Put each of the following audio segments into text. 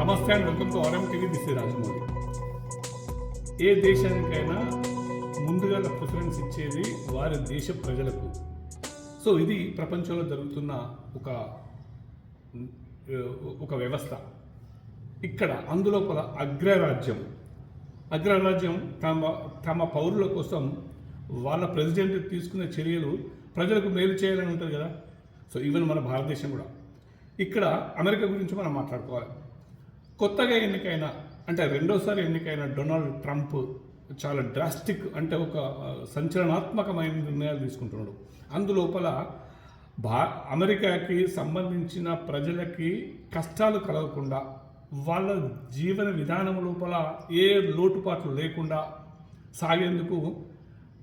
నమస్తే and welcome to RM TV this Rajamouli. ఏ దేశానికైనా ముందుగా ప్రిఫరెన్స్ ఇచ్చేది వారి దేశ ప్రజలకు. సో ఇది ప్రపంచంలో జరుగుతున్న ఒక ఒక వ్యవస్థ. ఇక్కడ అందులోపల అగ్రరాజ్యం. అగ్రరాజ్యం తమ తమ పౌరుల కోసం వాళ్ళ ప్రెసిడెంట్ తీసుకునే చర్యలు ప్రజలకు మేలు చేయాలని ఉంటుంది కదా. సో ఈవెన్ మన భారతదేశం కూడా. ఇక్కడ అమెరికా గురించి మనం మాట్లాడుకోవాలి. కొత్తగా ఎన్నికైన అంటే రెండోసారి ఎన్నికైన డొనాల్డ్ ట్రంప్ చాలా డ్రాస్టిక్ అంటే ఒక సంచలనాత్మకమైన నిర్ణయాలు తీసుకుంటున్నాడు. అందులోపల భా అమెరికాకి సంబంధించిన ప్రజలకి కష్టాలు కలగకుండా వాళ్ళ జీవన విధానం లోపల ఏ లోటుపాట్లు లేకుండా సాగేందుకు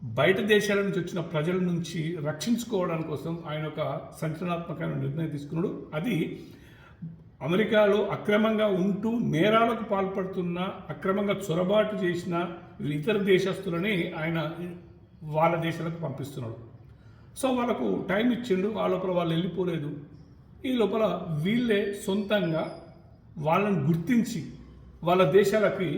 బయట దేశాల నుంచి వచ్చిన ప్రజల నుంచి రక్షించుకోవడానికి కోసం ఆయన ఒక సంచలనాత్మకమైన నిర్ణయం తీసుకున్నాడు. అది అమెరికాలో అక్రమంగా ఉంటూ నేరాలకు పాల్పడుతున్న అక్రమంగా చొరబాటు చేసిన ఇతర దేశస్తులని ఆయన వాళ్ళ దేశాలకు పంపిస్తున్నాడు. సో వాళ్ళకు టైం ఇచ్చిండు ఆ లోపల వాళ్ళు వెళ్ళిపోలేదు. ఈ లోపల వీళ్ళే సొంతంగా వాళ్ళని గుర్తించి వాళ్ళ దేశాలకి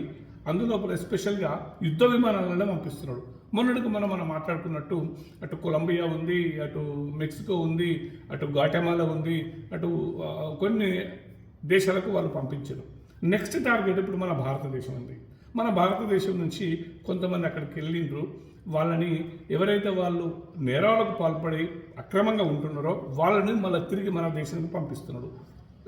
అందులోపల ఎస్పెషల్గా యుద్ధ విమానాలను పంపిస్తున్నాడు. మొన్నటికి మనం మనం మాట్లాడుకున్నట్టు అటు కొలంబియా ఉంది అటు మెక్సికో ఉంది అటు గాటమాలా ఉంది అటు కొన్ని దేశాలకు వాళ్ళు పంపించరు. నెక్స్ట్ టార్గెట్ ఇప్పుడు మన భారతదేశం ఉంది. మన భారతదేశం నుంచి కొంతమంది అక్కడికి వెళ్ళిండ్రు. వాళ్ళని ఎవరైతే వాళ్ళు నేరాలకు పాల్పడి అక్రమంగా ఉంటున్నారో వాళ్ళని మళ్ళీ తిరిగి మన దేశానికి పంపిస్తున్నాడు.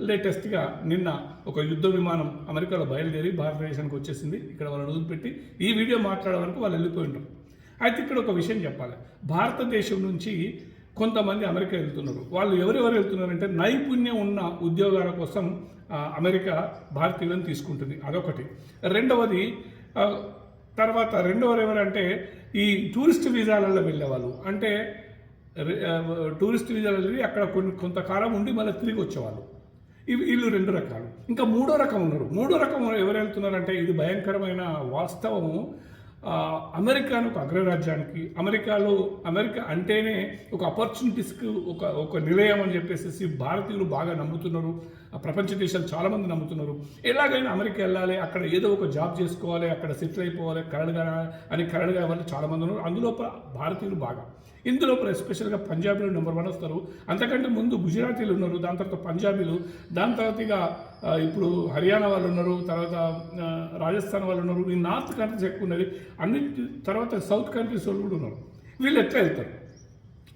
లేటెస్ట్గా నిన్న ఒక యుద్ధ విమానం అమెరికాలో బయలుదేరి భారతదేశానికి వచ్చేసింది. ఇక్కడ వాళ్ళని వదిలిపెట్టి ఈ వీడియో మాట్లాడే వరకు వాళ్ళు వెళ్ళిపోయి ఉంటారు అయితే ఇక్కడ ఒక విషయం చెప్పాలి. భారతదేశం నుంచి కొంతమంది అమెరికా వెళ్తున్నారు. వాళ్ళు ఎవరెవరు వెళ్తున్నారంటే నైపుణ్యం ఉన్న ఉద్యోగాల కోసం అమెరికా భారతీయులను తీసుకుంటుంది. అదొకటి. రెండవది తర్వాత రెండవది ఎవరంటే ఈ టూరిస్ట్ వీసాలలో వెళ్ళేవాళ్ళు. అంటే టూరిస్ట్ వీసాలు వెళ్ళి అక్కడ కొన్ని కొంతకాలం ఉండి మళ్ళీ తిరిగి వచ్చేవాళ్ళు. ఇవి వీళ్ళు రెండు రకాలు. ఇంకా మూడో రకం ఉన్నారు. మూడో రకం ఎవరు వెళ్తున్నారంటే ఇది భయంకరమైన వాస్తవము. అమెరికాను ఒక అగ్రరాజ్యానికి అమెరికాలో అమెరికా అంటేనే ఒక ఆపర్చునిటీస్కి ఒక ఒక నిలయం అని చెప్పేసి భారతీయులు బాగా నమ్ముతున్నారు. ప్రపంచ దేశాలు చాలామంది నమ్ముతున్నారు. ఎలాగైనా అమెరికా వెళ్ళాలి అక్కడ ఏదో ఒక జాబ్ చేసుకోవాలి అక్కడ సెటిల్ అయిపోవాలి కరడుగా అని కరడుగా వాళ్ళు చాలామంది ఉన్నారు. అందులో భారతీయులు బాగా. ఇందులో ఎస్పెషల్గా పంజాబీలు నెంబర్ వన్ వస్తారు. అంతకంటే ముందు గుజరాతీలు ఉన్నారు. దాని తర్వాత పంజాబీలు. దాని తర్వాత ఇక ఇప్పుడు హర్యానా వాళ్ళు ఉన్నారు. తర్వాత రాజస్థాన్ వాళ్ళు ఉన్నారు. ఈ నార్త్ కంట్రీస్ ఎక్కువ ఉన్నది. అన్ని తర్వాత సౌత్ కంట్రీస్ వాళ్ళు కూడా ఉన్నారు. వీళ్ళు ఎట్లా వెళ్తారు?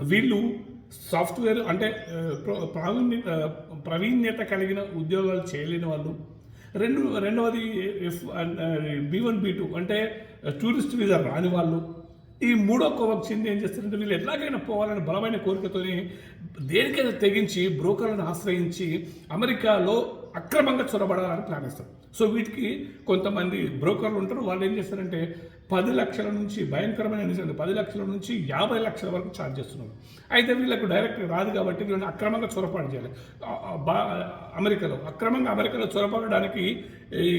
వీళ్ళు సాఫ్ట్వేర్ అంటే ప్రావీణ్య ప్రావీణ్యత కలిగిన ఉద్యోగాలు చేయలేని వాళ్ళు. రెండు రెండవది F B one B two అంటే టూరిస్ట్ వీసా రాని వాళ్ళు. ఈ మూడో కోవకు చెంది ఏం చేస్తారంటే వీళ్ళు ఎట్లాగైనా పోవాలని బలమైన కోరికతోని దేనికైనా తెగించి బ్రోకర్లను ఆశ్రయించి అమెరికాలో అక్రమంగా చొరబడాలని ప్లాన్ ఇస్తారు సో వీటికి కొంతమంది బ్రోకర్లు ఉంటారు. వాళ్ళు ఏం చేస్తారంటే పది లక్షల నుంచి భయంకరమైన నిజం పది లక్షల నుంచి యాభై లక్షల వరకు ఛార్జ్ చేస్తున్నారు. అయితే వీళ్ళకు డైరెక్ట్ రాదు కాబట్టి వీళ్ళని అక్రమంగా చొరపాటు చేయాలి. బా అమెరికాలో అక్రమంగా అమెరికాలో చొరపడడానికి ఈ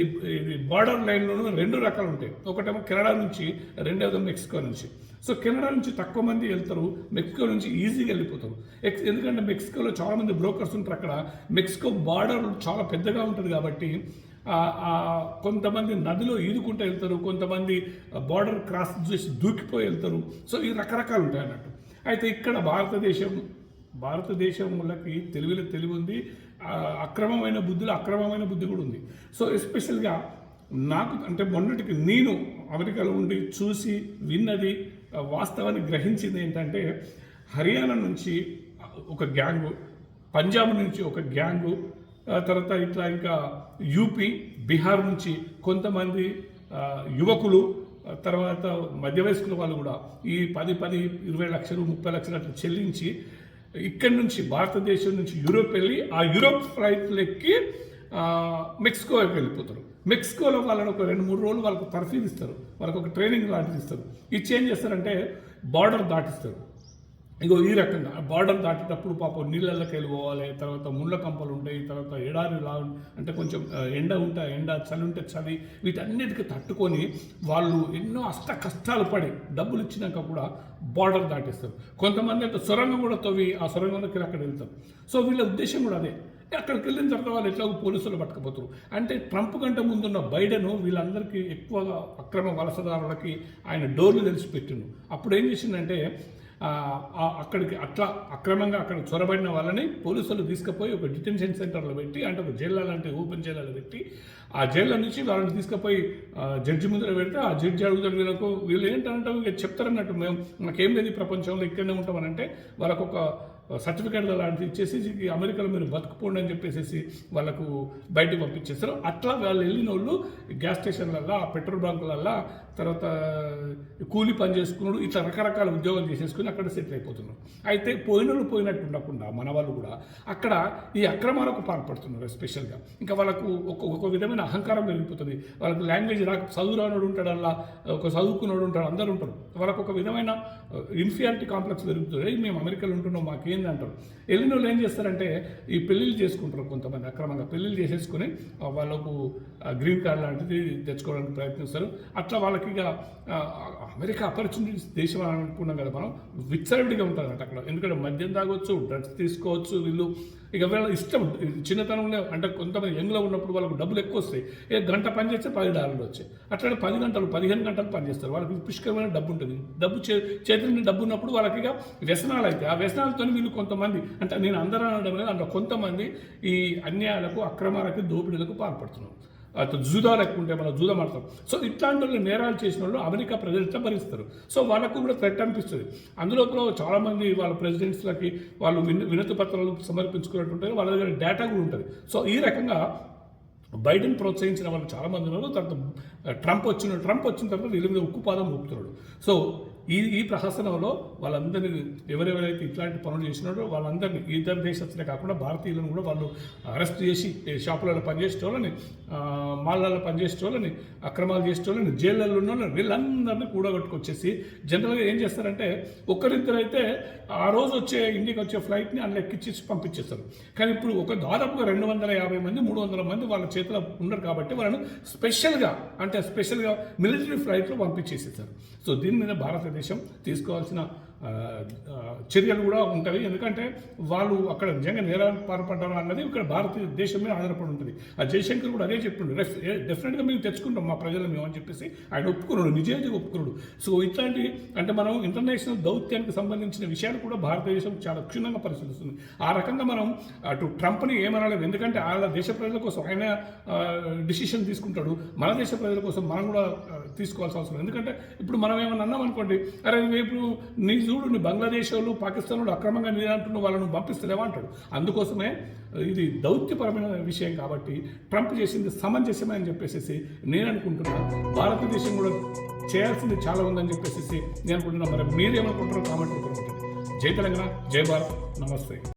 బార్డర్ లైన్లోనూ రెండు రకాలు ఉంటాయి. ఒకటేమో కెనడా నుంచి రెండవది మెక్సికో నుంచి. సో కెనడా నుంచి తక్కువ మంది వెళ్తారు మెక్సికో నుంచి ఈజీగా వెళ్ళిపోతారు. ఎక్స్ ఎందుకంటే మెక్సికోలో చాలామంది బ్రోకర్స్ ఉంటారు అక్కడ. మెక్సికో బార్డర్ చాలా పెద్దగా ఉంటుంది కాబట్టి కొంతమంది నదిలో ఈదుకుంటూ వెళ్తారు కొంతమంది బార్డర్ క్రాస్ చేసి దూకిపోయి వెళ్తారు. సో ఈ రకరకాలు ఉంటాయి అన్నట్టు. అయితే ఇక్కడ భారతదేశం భారతదేశంలోకి తెలివిలో తెలివి ఉంది అక్రమమైన బుద్ధిలో అక్రమమైన బుద్ధి కూడా ఉంది. సో ఎస్పెషల్గా నాకు అంటే మొన్నటికి నేను అమెరికాలో ఉండి చూసి విన్నది వాస్తవాన్ని గ్రహించింది ఏంటంటే హర్యానా నుంచి ఒక గ్యాంగు పంజాబ్ నుంచి ఒక గ్యాంగు తర్వాత ఇట్లా ఇంకా యూపీ బీహార్ నుంచి కొంతమంది యువకులు తర్వాత మధ్య వయస్కుల వాళ్ళు కూడా ఈ పది పది ఇరవై లక్షలు ముప్పై లక్షలు అట్లా చెల్లించి ఇక్కడి నుంచి భారతదేశం నుంచి యూరోప్ వెళ్ళి ఆ యూరోప్ ఫ్లైట్లు ఎక్కి మెక్సికో వెళ్ళిపోతారు. మెక్సికోలో వాళ్ళని ఒక రెండు మూడు రోజులు వాళ్ళకు తర్ఫీదు ఇస్తారు. వాళ్ళకి ఒక ట్రైనింగ్ లాంటిది ఇస్తారు. ఇచ్చి ఏం చేస్తారంటే బార్డర్ దాటిస్తారు. ఇగో ఈ రకంగా బార్డర్ దాటేటప్పుడు పాపం నీళ్ళకి వెళ్ళిపోవాలి తర్వాత ముళ్ళ కంపలు ఉంటాయి తర్వాత ఎడారి లా అంటే కొంచెం ఎండ ఉంటే ఎండ చలి ఉంటే చలి వీటన్నిటికి తట్టుకొని వాళ్ళు ఎన్నో అష్ట కష్టాలు పడి డబ్బులు ఇచ్చినాక కూడా బార్డర్ దాటేస్తారు. కొంతమంది అయితే సొరంగం కూడా తవ్వి ఆ సొరంగంలోకి అక్కడ వెళ్తారు. సో వీళ్ళ ఉద్దేశం కూడా అదే. అక్కడికి వెళ్ళిన తర్వాత వాళ్ళు ఎట్లాగో పోలీసులు పట్టుకపోతారు. అంటే ట్రంప్ కంటే ముందున్న బైడెన్ వీళ్ళందరికీ ఎక్కువగా అక్రమ వలసదారులకి ఆయన డోర్లు తెలిసి పెట్టిండు. అప్పుడు ఏం చేసిందంటే అక్కడికి అట్లా అక్రమంగా అక్కడ చొరబడిన వాళ్ళని పోలీసులు తీసుకుపోయి ఒక డిటెన్షన్ సెంటర్లో పెట్టి అంటే ఒక జైల్లో లాంటి ఓపెన్ జైల్లో పెట్టి ఆ జైల్లో నుంచి వాళ్ళని తీసుకుపోయి ఆ, జడ్జి ముందర పెడితే ఆ జడ్జి అడుగుతాడు వీళ్ళకు వీళ్ళు ఏంటంటే ఇక చెప్తారన్నట్టు మేము మాకేం లేదు ప్రపంచంలో ఇక్కడనే ఉంటామనంటే వాళ్ళకు ఒక సర్టిఫికేట్లు లాంటివి ఇచ్చేసి అమెరికాలో మీరు బతుకుపోండి అని చెప్పేసి వాళ్ళకు బయటకు పంపించేస్తారు. అట్లా వాళ్ళు వెళ్ళిన వాళ్ళు గ్యాస్ స్టేషన్లల్లో ఆ పెట్రోల్ బంకులల్లో తర్వాత కూలి పని చేసుకున్నాడు ఇట్లా రకరకాల ఉద్యోగాలు చేసేసుకుని అక్కడ సెటిల్ అయిపోతున్నారు. అయితే పోయిన వాళ్ళు పోయినట్టు ఉండకుండా మన వాళ్ళు కూడా అక్కడ ఈ అక్రమాలకు పాల్పడుతున్నారు ఎస్పెషల్గా ఇంకా వాళ్ళకు ఒక ఒక విధమైన అహంకారం పెరిగిపోతుంది. వాళ్ళకి లాంగ్వేజ్ రాక చదువు రానోడు ఉంటాడు అలా ఒక చదువుకున్నాడు ఉంటాడు అందరూ ఉంటారు. వాళ్ళకు ఒక విధమైన uh, ఇన్ఫియారిటీ కాంప్లెక్స్ పెరుగుతుంది. మేము అమెరికాలో ఉంటున్నాం వెళ్ళింది అంటారు వెళ్ళిన వాళ్ళు ఏం చేస్తారంటే ఈ పెళ్ళిళ్ళు చేసుకుంటారు కొంతమంది అక్రమంగా. పెళ్ళిళ్ళు చేసేసుకుని వాళ్ళకు గ్రీన్ కార్డ్ లాంటిది తెచ్చుకోవడానికి ప్రయత్నిస్తారు. అట్లా వాళ్ళకి ఇక అమెరికా అపర్చునిటీస్ దేశం అనుకున్నాం కదా మనం విచ్చలవిడిగా ఉంటుందంట అక్కడ. ఎందుకంటే మద్యం తాగొచ్చు డ్రగ్స్ తీసుకోవచ్చు వీళ్ళు. ఇక వీళ్ళ ఇష్టం చిన్నతనంలో అంటే కొంతమంది యంగ్లో ఉన్నప్పుడు వాళ్ళకు డబ్బులు ఎక్కువ వస్తాయి. ఏ గంట పని చేస్తే పది డాలర్లు వచ్చాయి. అట్లనే పది గంటలు పదిహేను గంటలు పని చేస్తారు. వాళ్ళకి పుష్కరమైన డబ్బు ఉంటుంది. డబ్బు చే చేతి డబ్బు ఉన్నప్పుడు వాళ్ళకి ఇక వ్యసనాలు అయితే ఆ వ్యసనాలతో వీళ్ళు కొంతమంది అంటే నేను అందరూ అనడం లేదు అంటే కొంతమంది ఈ అన్యాయాలకు అక్రమాలకు దోపిడీలకు పాల్పడుతున్నారు. జూదాలు ఎక్కువ ఉంటే మనం జూదం ఆడతాం సో ఇట్లాంటి వాళ్ళు నేరాలు చేసిన వాళ్ళు అమెరికా ప్రజలు భరిస్తారు. సో వాళ్ళకు కూడా థ్రెట్ అనిపిస్తుంది. అందులో కూడా చాలామంది వాళ్ళ ప్రెసిడెంట్స్లకి వాళ్ళు విన వినతి పత్రాలు సమర్పించుకున్నట్టు ఉంటారు వాళ్ళ దగ్గర డేటా కూడా ఉంటుంది. సో ఈ రకంగా బైడెన్ ప్రోత్సహించిన వాళ్ళు చాలామంది ఉన్నారు. తర్వాత ట్రంప్ వచ్చిన ట్రంప్ వచ్చిన తర్వాత వీళ్ళ మీద ఉక్కుపాదం ఊపుతున్నాడు సో ఈ ఈ ప్రహసనంలో వాళ్ళందరినీ ఎవరెవరైతే ఇట్లాంటి పనులు చేసినారో వాళ్ళందరినీ ఇతర దేశస్తులే కాకుండా భారతీయులను కూడా వాళ్ళు అరెస్ట్ చేసి షాపులలో పనిచేసే వాళ్ళని మాల్లలో మాళ్ళల్లో పనిచేసే వాళ్ళని అక్రమాలు చేసే వాళ్ళని జైళ్ళల్లో ఉన్న వాళ్ళని వీళ్ళందరినీ కూడగట్టుకొచ్చేసి జనరల్గా ఏం చేస్తారంటే ఒకరిద్దరైతే అయితే ఆ రోజు వచ్చే ఇండియాకి వచ్చే ఫ్లైట్ని అందులో ఎక్కిచ్చేసి పంపించేస్తారు. కానీ ఇప్పుడు ఒక దాదాపుగా రెండు వందల యాభై మంది మూడు వందల మంది వాళ్ళ చేతిలో ఉన్నారు కాబట్టి వాళ్ళను స్పెషల్గా అంటే స్పెషల్గా మిలిటరీ ఫ్లైట్లో పంపించేసేసారు సో దీని మీద భారతదేశం భారతదేశం తీసుకోవాల్సిన చర్యలు కూడా ఉంటాయి. ఎందుకంటే వాళ్ళు అక్కడ నిజంగా నేరాలు పాల్పడ్డారు అన్నది ఇక్కడ భారతదేశం మీద ఆధారపడి ఉంటుంది. ఆ జయశంకర్ కూడా అదే చెప్పిండు. డెఫినెట్గా మేము తెచ్చుకుంటాం మా ప్రజలు మేము అని చెప్పేసి ఆయన ఒప్పుకున్నాడు. నిజాయితీగా ఒప్పుకున్నాడు. సో ఇట్లాంటి అంటే మనం ఇంటర్నేషనల్ దౌత్యానికి సంబంధించిన విషయాలు కూడా భారతదేశం చాలా క్షుణ్ణంగా పరిశీలిస్తుంది. ఆ రకంగా మనం అటు ట్రంప్ని ఏమనలేదు. ఎందుకంటే వాళ్ళ దేశ ప్రజల కోసం ఆయన డిసిషన్ తీసుకుంటాడు. మన దేశ ప్రజల కోసం మనం కూడా తీసుకోవాల్సిన అవసరం ఎందుకంటే ఇప్పుడు మనం ఏమన్నా అన్నాం అనుకోండి అరే ఇప్పుడు నీ చూడు బంగ్లాదేశ్ వాళ్ళు పాకిస్తాన్ వాళ్ళు అక్రమంగా నీరంటున్న వాళ్ళను పంపిస్తలేవా అంటాడు. అందుకోసమే ఇది దౌత్యపరమైన విషయం కాబట్టి ట్రంప్ చేసింది సమంజసమే అని చెప్పేసి నేను అనుకుంటున్నా. భారతదేశం కూడా చేయాల్సింది చాలా ఉందని చెప్పేసి నేను అనుకుంటున్నా. మరి మీరేమనుకుంటారో కామెంట్ ఉంటుంది జై తెలంగాణ జై భారత్. నమస్తే.